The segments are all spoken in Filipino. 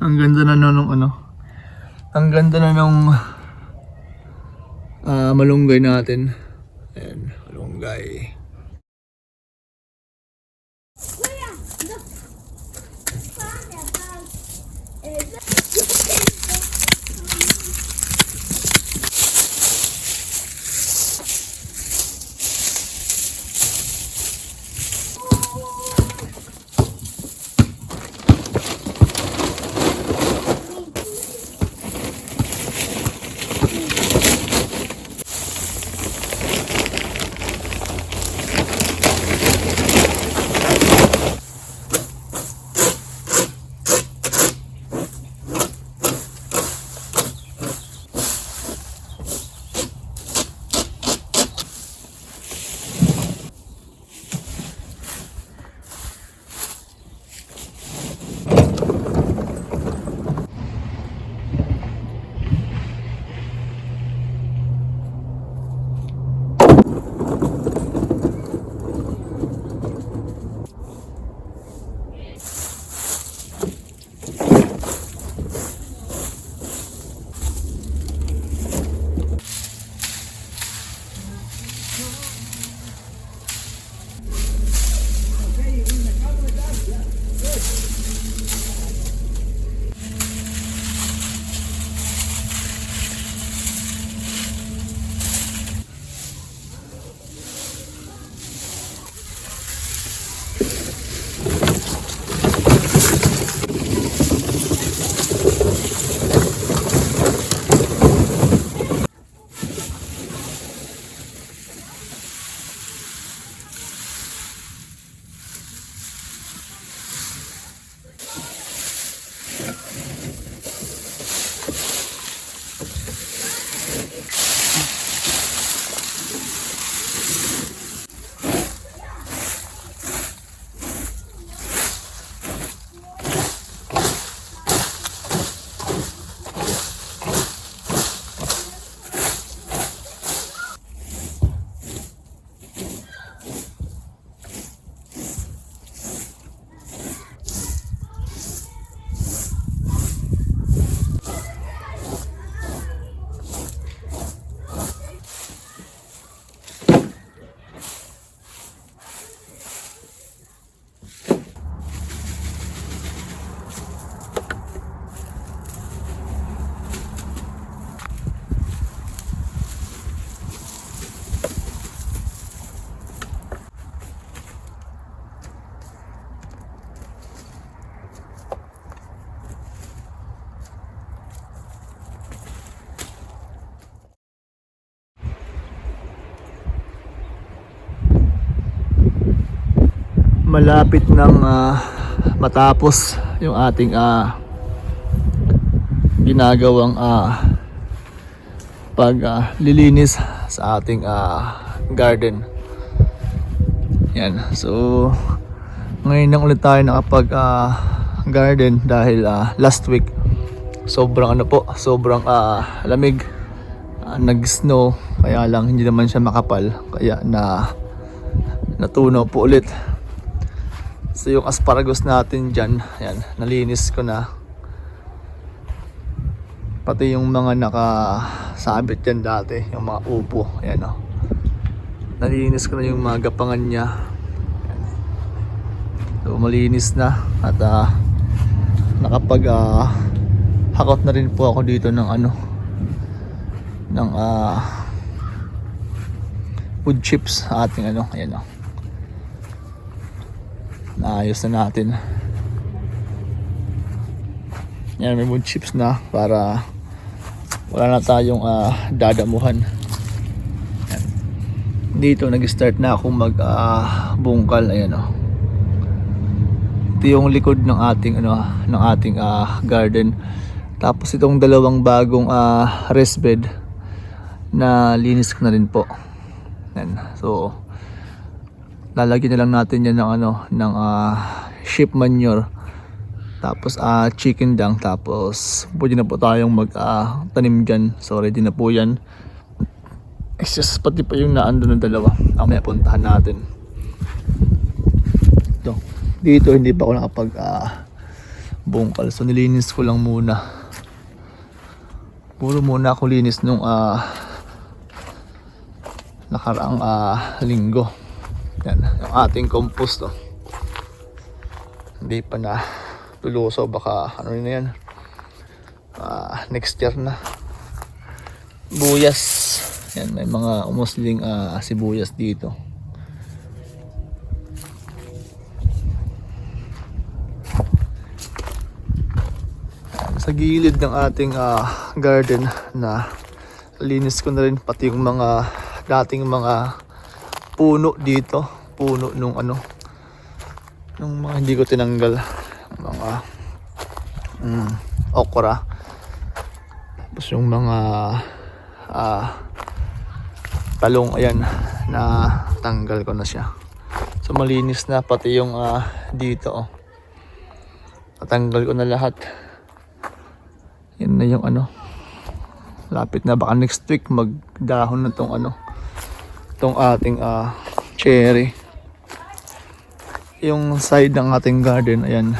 Ang ganda na nun nung ano. Ang ganda na nung ah, malunggay natin. Ayan, malunggay. Malapit nang ah, matapos yung ating ah, ginagawang ah, pag lilinis sa ating ah, garden. Yan. So ngayon lang ulit tayo nakapag ah, garden dahil ah, last week sobrang ano po, sobrang ah, lamig. Ah, nag-snow kaya lang hindi naman siya makapal kaya na natunaw po ulit. So yung asparagus natin dyan, yan, nalinis ko na. Pati yung mga nakasabit dyan dati, yung mga upo, yan o. Nalinis ko na yung mga gapangan niya. So malinis na at ah, nakapag ah, hakot na rin po ako dito ng ano ng ah, wood chips sa ating ano, ayan o naayos na natin. Yan may wood chips na para wala na tayong ah, dadamuhan. Dito nag start na akong mag ah, bungkal. Ayan o ito yung likod ng ating ano ng ating ah, garden. Tapos itong dalawang bagong ah, rest bed na linis ko na rin po. Yan. So lalagyan na lang natin yan ng ano ng ah, sheep manure tapos ah chicken dung tapos pwede na po tayong mag ah, tanim dyan so ready na po yan it's just pati pa yung naando ng dalawa mamaya puntahan natin ito dito hindi pa ako nakapag ah, bungkal. So nilinis ko lang muna. Puro muna ako linis nung ah nakaraang ah, linggo. Yan, yung ating compost oh. Hindi pa na tuluso baka ano na yan. Ah, next year na. Buyas. Yan, may mga umusling ah, sibuyas dito. Sa gilid ng ating ah, garden na linis ko na rin pati yung mga dating mga puno dito. Puno nung ano nung mga hindi ko tinanggal. Mga mm, okra. Tapos yung mga ah, talong ayan na tanggal ko na siya. So malinis na pati yung ah, dito oh. natanggal ko na lahat. Yan na yung ano. Lapit na baka next week magdahon na tong ano tong ating ah, cherry. Yung side ng ating garden ayan.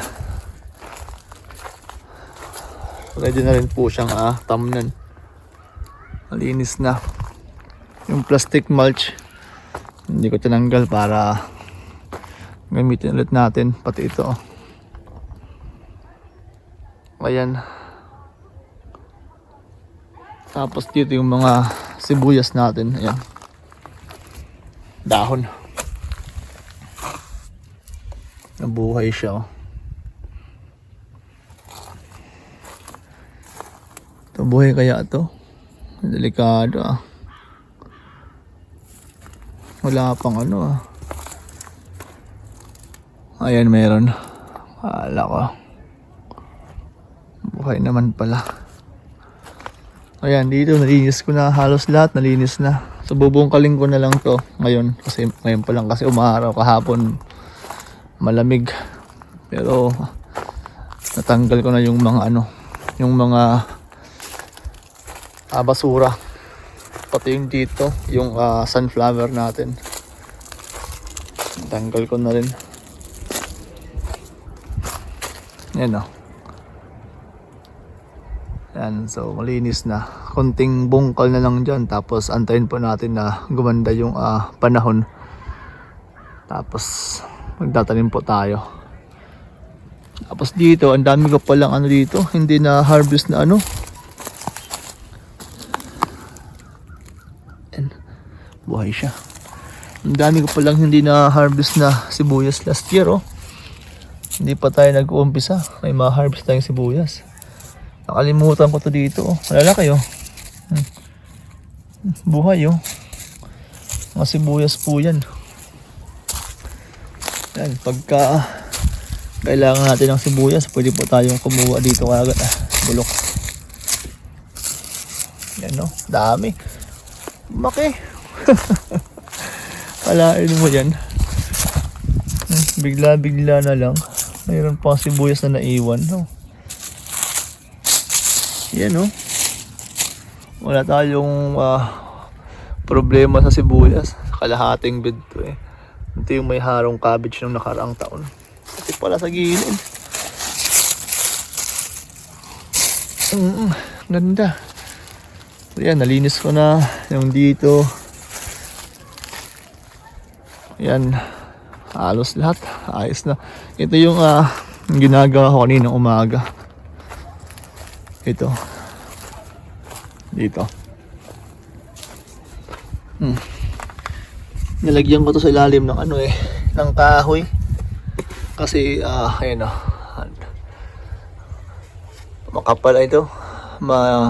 Ready na rin po siyang ah, tamnan. Malinis na. Yung plastic mulch hindi ko tinanggal para gamitin ulit natin pati ito. Ayan. Tapos dito yung mga sibuyas natin ayan dahon nabuhay siya oh. Ito buhay kaya to? Delikado ah. Wala pang ano ah. Ayan meron. Wala ko. Buhay naman pala. Ayan dito nalinis ko na halos lahat nalinis na. So bubungkaling ko na lang to ngayon kasi ngayon pa lang kasi umaraw kahapon malamig. Pero natanggal ko na yung mga ano, yung mga ah, basura. Pati yung dito, yung ah, sunflower natin. Tanggal ko na rin. Yan o. Yan, so malinis na. Konting bungkal na lang dyan. Tapos antayin po natin na gumanda yung ah, panahon. Tapos magtatanim po tayo. Tapos dito, ang dami ko palang ano dito, hindi na harvest na ano, Ayan. Buhay siya. Ang dami ko palang hindi na harvest na sibuyas last year oh. Hindi pa tayo nag-uumpisa. May ma-harvest tayong sibuyas. Nakalimutan ko to dito oh. Malalaki oh. Hmm. Buhay oh. Mga sibuyas po yan. Yan, pagka kailangan natin ng sibuyas, pwede po tayong kumuha dito kagad ah. Bulok. Yan no, dami. Maki. Kalain mo yan. Hmm, Bigla-bigla na lang. Mayroon pa sibuyas na naiwan. No? Yan no. Wala tayong ah, problema sa sibuyas. Kalahating bid to eh. Ito yung may harong cabbage nung nakaraang taon. Kasi pala sa gilid. Mm, ganda. Ayan, nalinis ko na yung dito. Ayan, halos lahat. Ayos na. Ito yung ah, ginagawa ko kanina umaga. Ito. Dito. Hmm. Nilagyan ko to sa ilalim ng ano eh, ng kahoy. Kasi, ah, ayan o. Makapal ito. Ma,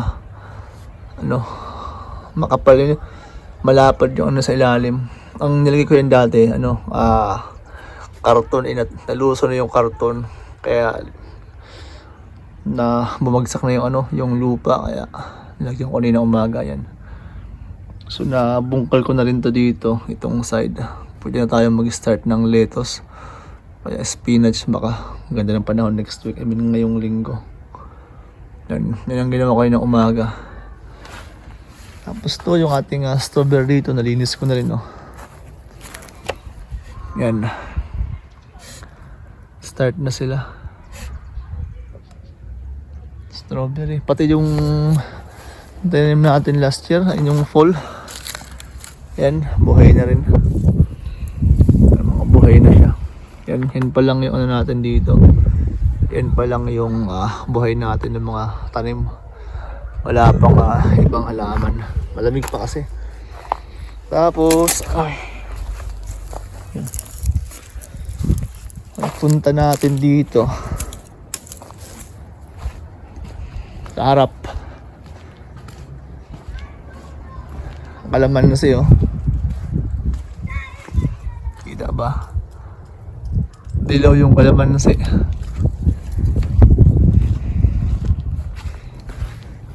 ano, makapal yun. Malapad yung ano sa ilalim. Ang nilagay ko yan dati, ano, ah, karton, inat, naluso na yung karton. Kaya, na bumagsak na yung ano, yung lupa. Kaya, nilagyan ko kanina umaga yan. So, nabungkal ko na rin to dito, itong side. Pwede na tayo mag-start ng lettuce. Kaya spinach, baka ganda ng panahon next week. I mean, ngayong linggo. Yan, yan ang ginawa ko ng umaga. Tapos to, yung ating ah, strawberry dito, nalinis ko na rin, oh. Yan. Start na sila. Strawberry. Pati yung tanim natin last year, yung fall. Yan, buhay na rin. Mga buhay na siya. Yan, yan pa lang yung ano natin dito. Yan pa lang yung ah, buhay natin ng mga tanim. Wala pang ah, ibang halaman. Malamig pa kasi. Tapos, ay. Yan. Punta natin dito. Sa harap. Kalaman na siyo. Kita ba? Dilaw yung kalaman na siya.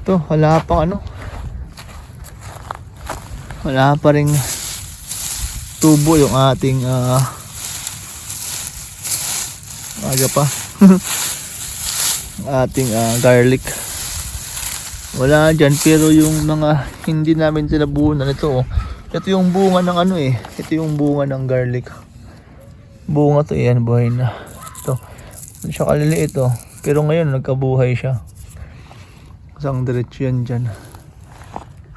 Ito, wala pang ano. Wala pa ring tubo yung ating ah aga pa. ating ah, garlic. Wala dyan, pero yung mga hindi namin sinabunan ito, oh. ito yung bunga ng ano eh. Ito yung bunga ng garlic. Bunga to, yan, buhay na. Ito, siya kaliliit oh. Pero ngayon, nagkabuhay siya. Isang diretso yan dyan.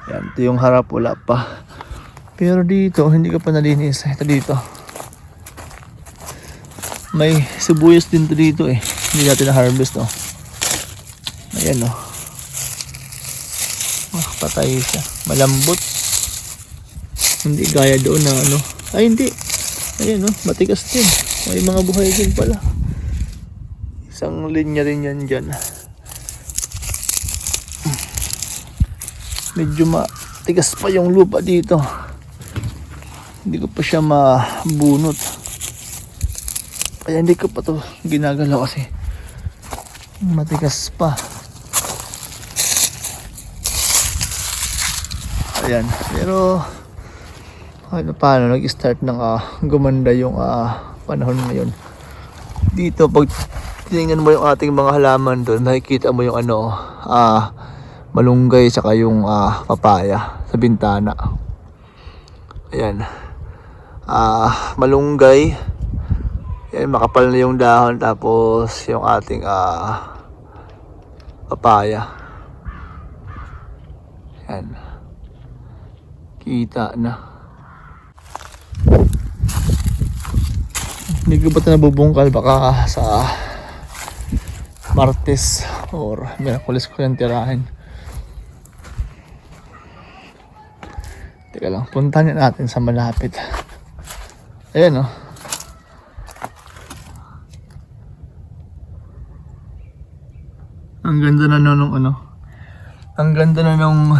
Yan, ito yung harap, wala pa. Pero dito, hindi ka pa nalinis. Ito dito. May sibuyas din to dito eh. Hindi natin na-harvest oh. Ayan oh. Patay siya. Malambot. Hindi gaya doon na ano. Ay, hindi. Ayan, oh, matigas din. May mga buhay din pala. Isang linya rin yan dyan. Medyo matigas pa yung lupa dito. Hindi ko pa siya mabunot. Kaya hindi ko pa to ginagalaw kasi matigas pa. Ayan. Pero ano paano nag-start ng ah, gumanda yung ah, panahon ngayon. Dito pag tinignan mo yung ating mga halaman doon, nakikita mo yung ano, ah, malunggay saka yung ah, papaya sa bintana. Ayan. Ah, malunggay. Yan, makapal na yung dahon tapos yung ating ah, papaya. Yan. Kita na. Hindi ko ba ito nabubungkal baka sa Martes or Miyerkules ko yung tirahin. Teka lang, puntahan natin sa malapit. Ayan oh. Ang ganda na nung ano. Ang ganda na nung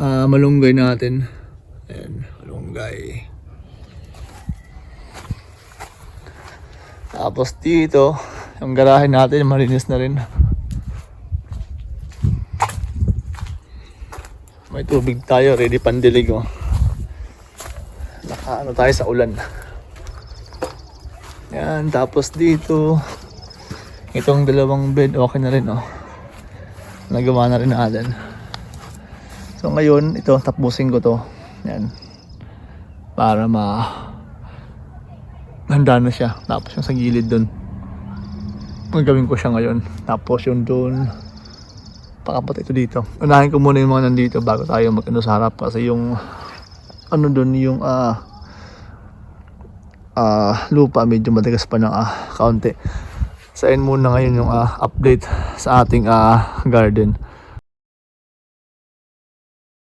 ah, malunggay natin. Ayan, malunggay. Tapos dito, yung garahe natin malinis na rin. May tubig tayo, ready pandilig oh. Naka ano tayo sa ulan. Yan, tapos dito, itong dalawang bed, okay na rin oh. Nagawa na rin natin. So ngayon, ito, tapusin ko to. Yan. Para ma handa na siya. Tapos yung sa gilid dun. Gagawin ko siya ngayon. Tapos yung dun. Pakapat ito dito. Unahin ko muna yung mga nandito bago tayo mag ano sa harap. Kasi yung ano dun yung ah ah, lupa medyo matigas pa ng ah, kaunti. Sain muna ngayon yung ah, update sa ating ah, garden.